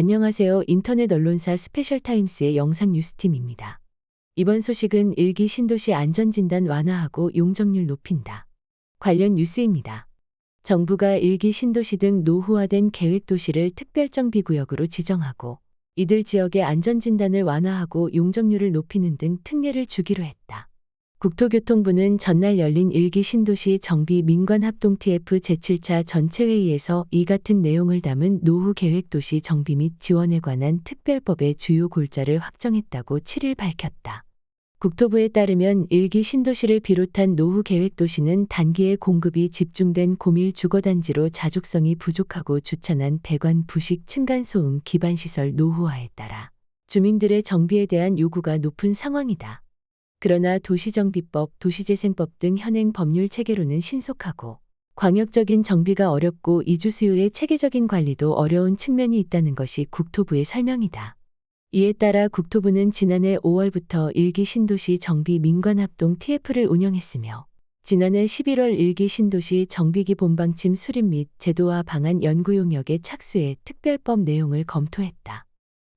안녕하세요. 인터넷 언론사 스페셜타임스의 영상 뉴스팀입니다. 이번 소식은 일기 신도시 안전진단 완화하고 용적률 높인다. 관련 뉴스입니다. 정부가 일기 신도시 등 노후화된 계획도시를 특별정비구역으로 지정하고 이들 지역의 안전진단을 완화하고 용적률을 높이는 등 특례를 주기로 했다. 국토교통부는 전날 열린 일기 신도시 정비 민관합동 TF 제7차 전체회의에서 이 같은 내용을 담은 노후 계획 도시 정비 및 지원에 관한 특별법의 주요 골자를 확정했다고 7일 밝혔다. 국토부에 따르면 일기 신도시를 비롯한 노후 계획 도시는 단기에 공급이 집중된 고밀 주거단지로 자족성이 부족하고 주천한 배관 부식 층간소음 기반시설 노후화에 따라 주민들의 정비에 대한 요구가 높은 상황이다. 그러나 도시정비법, 도시재생법 등 현행 법률 체계로는 신속하고 광역적인 정비가 어렵고 이주 수요의 체계적인 관리도 어려운 측면이 있다는 것이 국토부의 설명이다. 이에 따라 국토부는 지난해 5월부터 일기 신도시 정비 민관합동 TF를 운영했으며 지난해 11월 일기 신도시 정비기 본방침 수립 및 제도화 방안 연구 용역에 착수해 특별법 내용을 검토했다.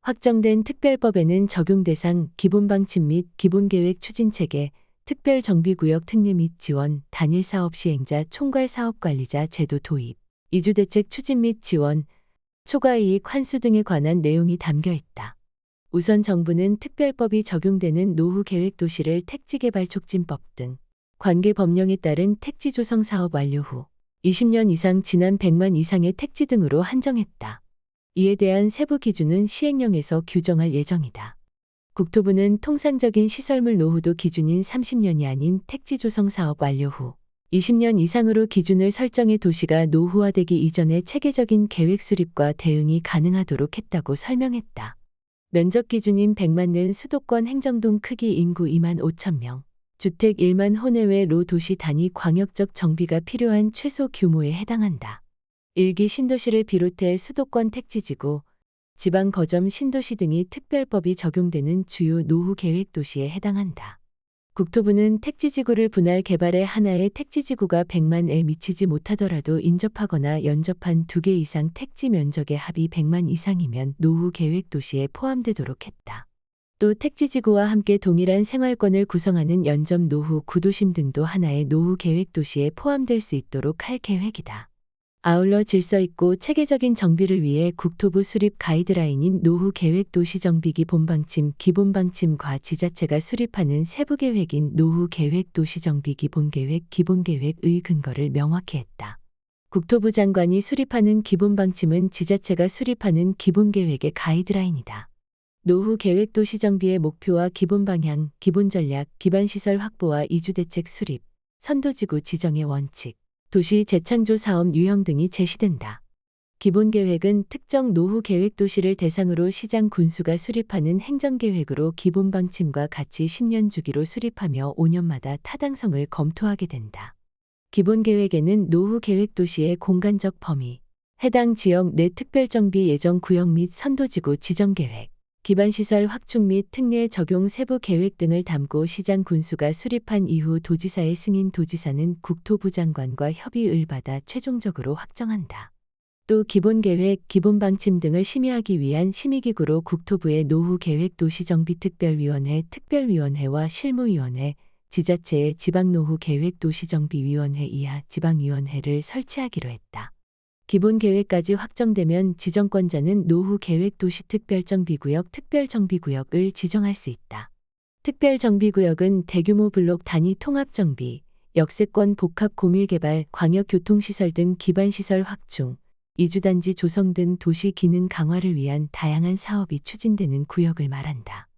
확정된 특별법에는 적용 대상, 기본 방침 및 기본 계획 추진 체계, 특별 정비구역 특례 및 지원, 단일 사업 시행자 총괄 사업 관리자 제도 도입, 이주 대책 추진 및 지원, 초과 이익 환수 등에 관한 내용이 담겨 있다. 우선 정부는 특별법이 적용되는 노후 계획 도시를 택지 개발 촉진법 등 관계 법령에 따른 택지 조성 사업 완료 후 20년 이상 지난 100만 이상의 택지 등으로 한정했다. 이에 대한 세부 기준은 시행령에서 규정할 예정이다. 국토부는 통상적인 시설물 노후도 기준인 30년이 아닌 택지 조성 사업 완료 후 20년 이상으로 기준을 설정해 도시가 노후화되기 이전에 체계적인 계획 수립과 대응이 가능하도록 했다고 설명했다. 면적 기준인 100만는 수도권 행정동 크기 인구 2만 5천 명, 주택 1만 호 내외 로 도시 단위 광역적 정비가 필요한 최소 규모에 해당한다. 일기 신도시를 비롯해 수도권 택지지구, 지방 거점 신도시 등이 특별법이 적용되는 주요 노후 계획 도시에 해당한다. 국토부는 택지지구를 분할 개발해 하나의 택지지구가 100만에 미치지 못하더라도 인접하거나 연접한 두 개 이상 택지 면적의 합이 100만 이상이면 노후 계획 도시에 포함되도록 했다. 또 택지지구와 함께 동일한 생활권을 구성하는 연접 노후 구도심 등도 하나의 노후 계획 도시에 포함될 수 있도록 할 계획이다. 아울러 질서 있고 체계적인 정비를 위해 국토부 수립 가이드라인인 노후 계획 도시 정비기 본방침 기본방침과 지자체가 수립하는 세부 계획인 노후 계획 도시 정비 기 본계획 기본계획의 근거를 명확히 했다. 국토부 장관이 수립하는 기본방침은 지자체가 수립하는 기본계획의 가이드라인이다. 노후 계획 도시 정비의 목표와 기본 방향, 기본 전략, 기반 시설 확보와 이주 대책 수립, 선도지구 지정의 원칙, 도시 재창조 사업 유형 등이 제시된다. 기본 계획은 특정 노후 계획 도시를 대상으로 시장 군수가 수립하는 행정 계획으로 기본 방침과 같이 10년 주기로 수립하며 5년마다 타당성을 검토하게 된다. 기본 계획에는 노후 계획 도시의 공간적 범위, 해당 지역 내 특별정비 예정 구역 및 선도지구 지정 계획, 기반시설 확충 및 특례 적용 세부 계획 등을 담고 시장 군수가 수립한 이후 도지사의 승인 도지사는 국토부 장관과 협의을 받아 최종적으로 확정한다. 또 기본계획, 기본방침 등을 심의하기 위한 심의기구로 국토부의 노후계획 도시정비특별위원회, 특별위원회와 실무위원회, 지자체의 지방노후계획 도시정비위원회 이하 지방위원회를 설치하기로 했다. 기본 계획까지 확정되면 지정권자는 노후 계획 도시 특별정비구역 특별정비구역을 지정할 수 있다. 특별정비구역은 대규모 블록 단위 통합정비, 역세권 복합 고밀개발, 광역교통시설 등 기반시설 확충, 이주단지 조성 등 도시 기능 강화를 위한 다양한 사업이 추진되는 구역을 말한다.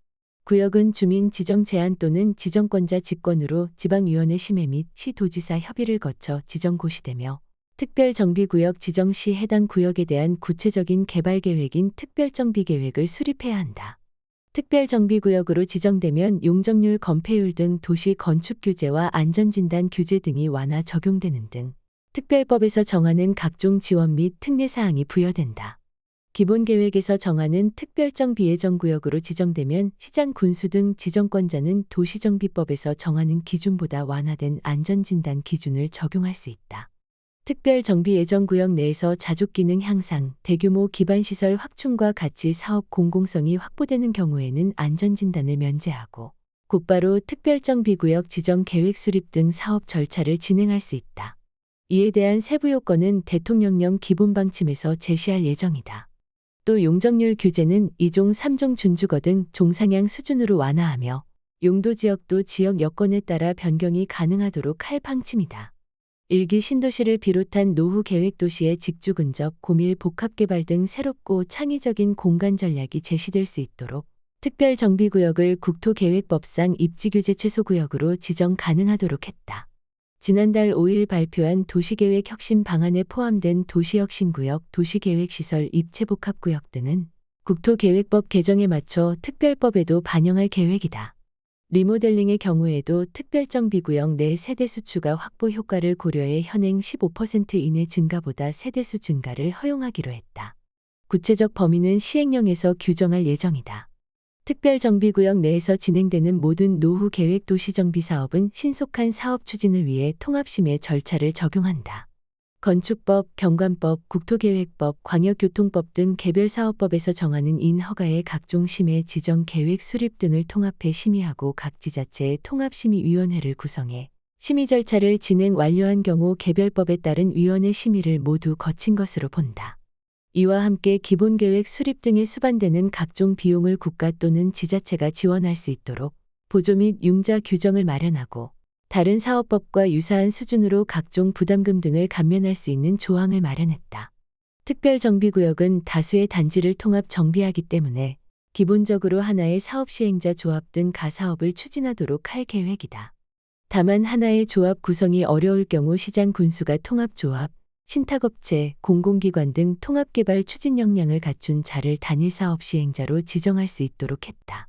구역은 주민 지정 제한 또는 지정권자 직권으로 지방위원회 심의 및 시도지사 협의를 거쳐 지정 고시되며 특별정비구역 지정 시 해당 구역에 대한 구체적인 개발 계획인 특별정비 계획을 수립해야 한다. 특별정비구역으로 지정되면 용적률 건폐율 등 도시 건축 규제와 안전진단 규제 등이 완화 적용되는 등 특별법에서 정하는 각종 지원 및 특례 사항이 부여된다. 기본계획에서 정하는 특별정 비예정구역으로 지정되면 시장 군수 등 지정권자는 도시정비법에서 정하는 기준보다 완화된 안전진단 기준을 적용할 수 있다. 특별정비예정구역 내에서 자족기능 향상, 대규모 기반시설 확충과 같이 사업 공공성이 확보되는 경우에는 안전진단을 면제하고 곧바로 특별정비구역 지정 계획 수립 등 사업 절차를 진행할 수 있다. 이에 대한 세부 요건은 대통령령 기본방침에서 제시할 예정이다. 또 용적률 규제는 2종 3종 준주거 등 종상향 수준으로 완화하며 용도 지역도 지역 여건에 따라 변경이 가능하도록 할 방침이다. 일기 신도시를 비롯한 노후 계획 도시의 직주 근접, 고밀 복합 개발 등 새롭고 창의적인 공간 전략이 제시될 수 있도록 특별 정비 구역을 국토 계획법상 입지 규제 최소 구역으로 지정 가능하도록 했다. 지난달 5일 발표한 도시계획 혁신 방안에 포함된 도시혁신구역, 도시계획시설 입체복합구역 등은 국토계획법 개정에 맞춰 특별법에도 반영할 계획이다. 리모델링의 경우에도 특별정비구역 내 세대수 추가 확보 효과를 고려해 현행 15% 이내 증가보다 세대수 증가를 허용하기로 했다. 구체적 범위는 시행령에서 규정할 예정이다. 특별정비구역 내에서 진행되는 모든 노후 계획 도시정비 사업은 신속한 사업 추진을 위해 통합심의 절차를 적용한다. 건축법, 경관법, 국토계획법, 광역교통법 등 개별 사업법에서 정하는 인허가의 각종 심의 지정 계획 수립 등을 통합해 심의하고 각 지자체의 통합심의위원회를 구성해 심의 절차를 진행 완료한 경우 개별법에 따른 위원회 심의를 모두 거친 것으로 본다. 이와 함께 기본계획 수립 등에 수반되는 각종 비용을 국가 또는 지자체가 지원할 수 있도록 보조 및 융자 규정을 마련하고 다른 사업법과 유사한 수준으로 각종 부담금 등을 감면할 수 있는 조항을 마련했다. 특별정비구역은 다수의 단지를 통합 정비하기 때문에 기본적으로 하나의 사업 시행자 조합 등 가사업을 추진하도록 할 계획이다. 다만 하나의 조합 구성이 어려울 경우 시장 군수가 통합조합, 신탁업체, 공공기관 등 통합개발 추진 역량을 갖춘 자를 단일 사업 시행자로 지정할 수 있도록 했다.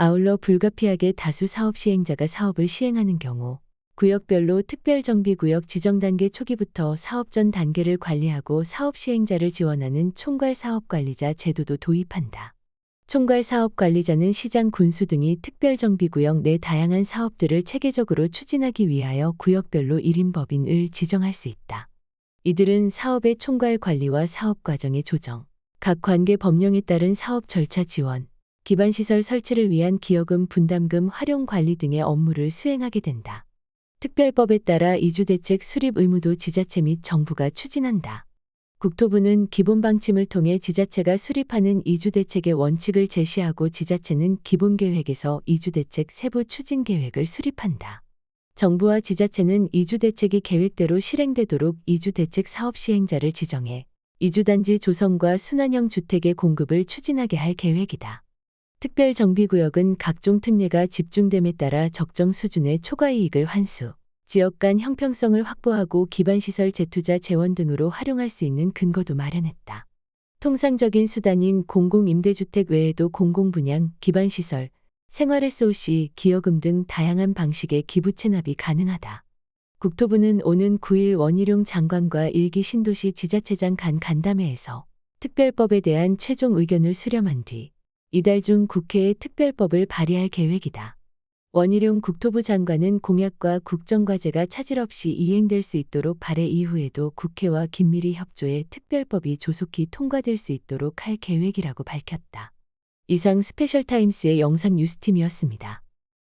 아울러 불가피하게 다수 사업 시행자가 사업을 시행하는 경우 구역별로 특별정비구역 지정 단계 초기부터 사업 전 단계를 관리하고 사업 시행자를 지원하는 총괄 사업관리자 제도도 도입한다. 총괄 사업관리자는 시장 군수 등이 특별정비구역 내 다양한 사업들을 체계적으로 추진하기 위하여 구역별로 1인 법인을 지정할 수 있다. 이들은 사업의 총괄 관리와 사업 과정의 조정, 각 관계 법령에 따른 사업 절차 지원, 기반시설 설치를 위한 기여금 분담금 활용 관리 등의 업무를 수행하게 된다. 특별법에 따라 이주대책 수립 의무도 지자체 및 정부가 추진한다. 국토부는 기본 방침을 통해 지자체가 수립하는 이주대책의 원칙을 제시하고 지자체는 기본계획에서 이주대책 세부 추진 계획을 수립한다. 정부와 지자체는 이주대책이 계획대로 실행되도록 이주대책 사업 시행자를 지정해 이주단지 조성과 순환형 주택의 공급을 추진하게 할 계획이다. 특별정비구역은 각종 특례가 집중됨에 따라 적정 수준의 초과이익을 환수, 지역 간 형평성을 확보하고 기반시설 재투자 재원 등으로 활용할 수 있는 근거도 마련했다. 통상적인 수단인 공공임대주택 외에도 공공분양, 기반시설, 생활 SOC, 기여금 등 다양한 방식의 기부 체납이 가능하다. 국토부는 오는 9일 원희룡 장관과 일기 신도시 지자체장 간 간담회에서 특별법에 대한 최종 의견을 수렴한 뒤 이달 중 국회에 특별법을 발의할 계획이다. 원희룡 국토부 장관은 공약과 국정과제가 차질 없이 이행될 수 있도록 발의 이후에도 국회와 긴밀히 협조해 특별법이 조속히 통과될 수 있도록 할 계획이라고 밝혔다. 이상 스페셜타임스의 영상 뉴스팀이었습니다.